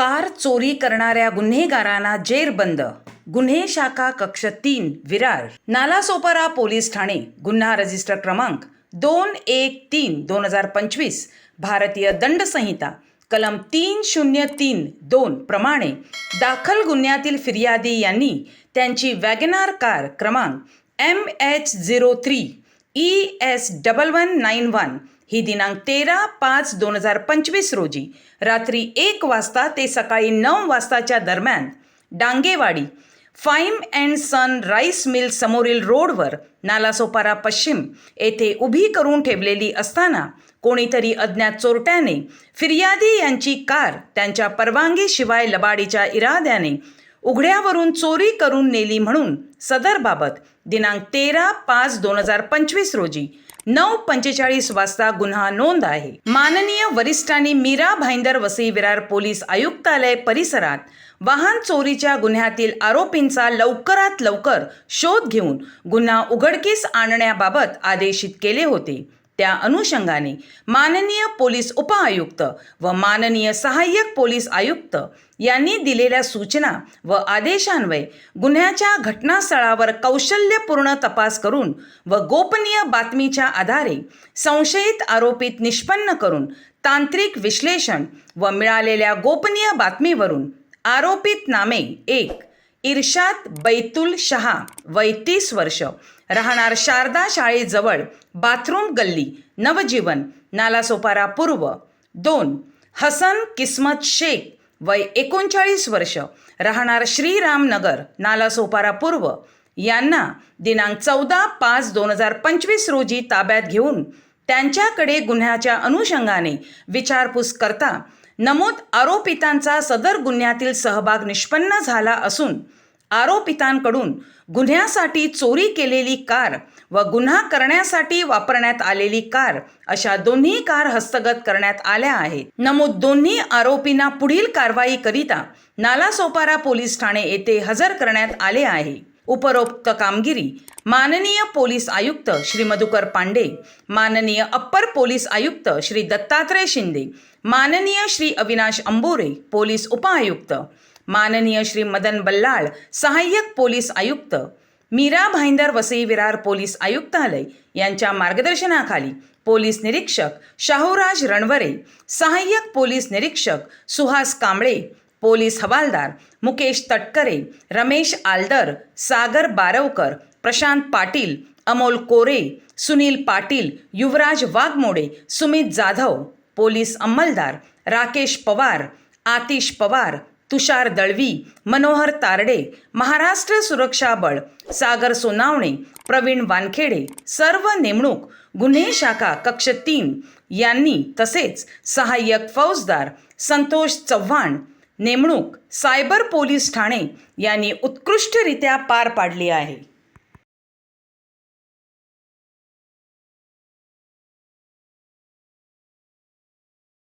Car चोरी करणाऱ्या गुन्हेगारांना जेरबंद गुन्हे शाखा कक्ष तीन विरार. नालासोपारा पोलीस ठाणे. गुन्हा रजिस्टर क्रमांक दोन एक तीन दोन हजार पंचवीस. भारतीय दंड संहिता. कलम तीन शून्य तीन दोन प्रमाणे दाखल गुन्ह्यातील फिर्यादी यांनी त्यांची वॅगनार कार क्रमांक M H zero three E S double one nine one ही दिनांक तेरा पाच दोन हजार पंचवीस रोजी रात्री एक वाजता ते सकाळी नऊ वाजताच्या दरम्यान Dangewadi fame and sun rice mill समोरील रोडवर नालासोपारा पश्चिम येथे उभी करून ठेवलेली असताना कोणीतरी अज्ञात चोरट्याने फिर्यादी यांची कार त्यांच्या परवानगीशिवाय लबाडीच्या इराद्याने उघड्यावरून चोरी करून नेली म्हणून सदरबाबत दिनांक तेरा पाच दोन हजार पंचवीस रोजी नऊ पंचेचाळीस वाजता गुन्हा नोंद आहे. माननीय वरिष्ठांनी मीरा भाईंदर वसई विरार पोलीस आयुक्तालय परिसरात वाहन चोरीच्या गुन्ह्यातील आरोपींचा लवकरात लवकर शोध घेऊन गुन्हा उघडकीस आणण्याबाबत आदेशित केले होते. त्या अनुषंगाने माननीय पोलीस उपआयुक्त व माननीय सहाय्यक पोलीस आयुक्त यांनी दिलेल्या सूचना व आदेशान्वये गुन्ह्याच्या घटनास्थळावर कौशल्यपूर्ण तपास करून व गोपनीय बातमीच्या आधारे संशयित आरोपीत निष्पन्न करून तांत्रिक विश्लेषण व मिळालेल्या गोपनीय बातमीवरून आरोपित नामे एक इर्शाद बैतुल शहा वय तीस वर्ष. राहणार शारदा शाळेजवळ बाथरूम गल्ली नवजीवन नालासोपारा पूर्व. दोन हसन किस्मत शेख वय एकोणचाळीस वर्ष. राहणार श्रीरामनगर नालासोपारा पूर्व. यांना दिनांक चौदा पाच दोन हजार पंचवीस रोजी ताब्यात घेऊन त्यांच्याकडे गुन्ह्याच्या अनुषंगाने विचारपूस करता नमूद आरोपितांचा सदर गुन्ह्यातील सहभाग निष्पन्न झाला असून आरोपितांकडून गुन्ह्यासाठी चोरी केलेली कार व गुन्हा करण्यासाठी वापरण्यात आलेली कार अशा दोन्ही कार हस्तगत करण्यात आल्या आहेत. नमूद दोन्ही आरोपींना पुढील कारवाई करिता नालासोपारा पोलीस ठाणे येथे हजर करण्यात आले आहे. उपरोक्त कामगिरी. माननीय पोलीस आयुक्त श्री मधुकर पांडे माननीय अप्पर पोलीस आयुक्त श्री दत्तात्रय शिंदे माननीय श्री अविनाश अंबोरे पोलीस उपआयुक्त माननीय श्री मदन बल्लाळ सहाय्यक पोलीस आयुक्त मीरा भाईंदर वसई विरार पोलीस आयुक्तालय यांच्या मार्गदर्शनाखाली पोलीस निरीक्षक शाहूराज रणवरे सहाय्यक पोलीस निरीक्षक सुहास कांबळे पोलीस हवालदार मुकेश तटकरे रमेश आलदर सागर बारवकर प्रशांत पाटील अमोल कोरे सुनील पाटील युवराज वाघमोडे सुमित जाधव पोलीस अंमलदार राकेश पवार आतिश पवार तुषार दळवी मनोहर तारडे महाराष्ट्र सुरक्षा बळ सागर सोनावणे प्रवीण वानखेडे सर्व नेमणूक गुन्हे शाखा कक्ष तीन यांनी तसेच सहाय्यक फौजदार संतोष चव्हाण नेमणूक सायबर पोलीस ठाणे यांनी उत्कृष्टरित्या पार पाडली आहे.